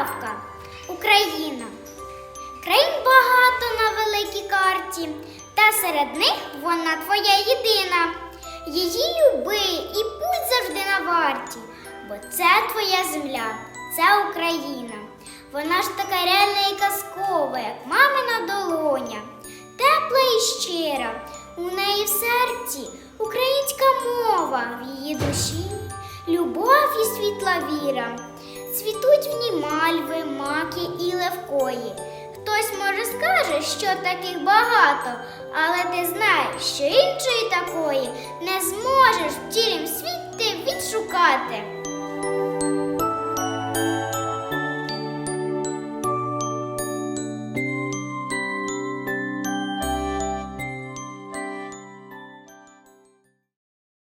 Правка Україна. Країн багато на великій карті, та серед них вона твоя єдина. Її люби і будь завжди на варті, бо це твоя земля, це Україна. Вона ж така реальна і казкова, як мамина долоня, тепла і щира. У неї в серці українська мова, в її душі, любов і світла віра. Цвітуть в ній мальви, маки і левкої. Хтось може скаже, що таких багато, але ти знаєш, що іншої такої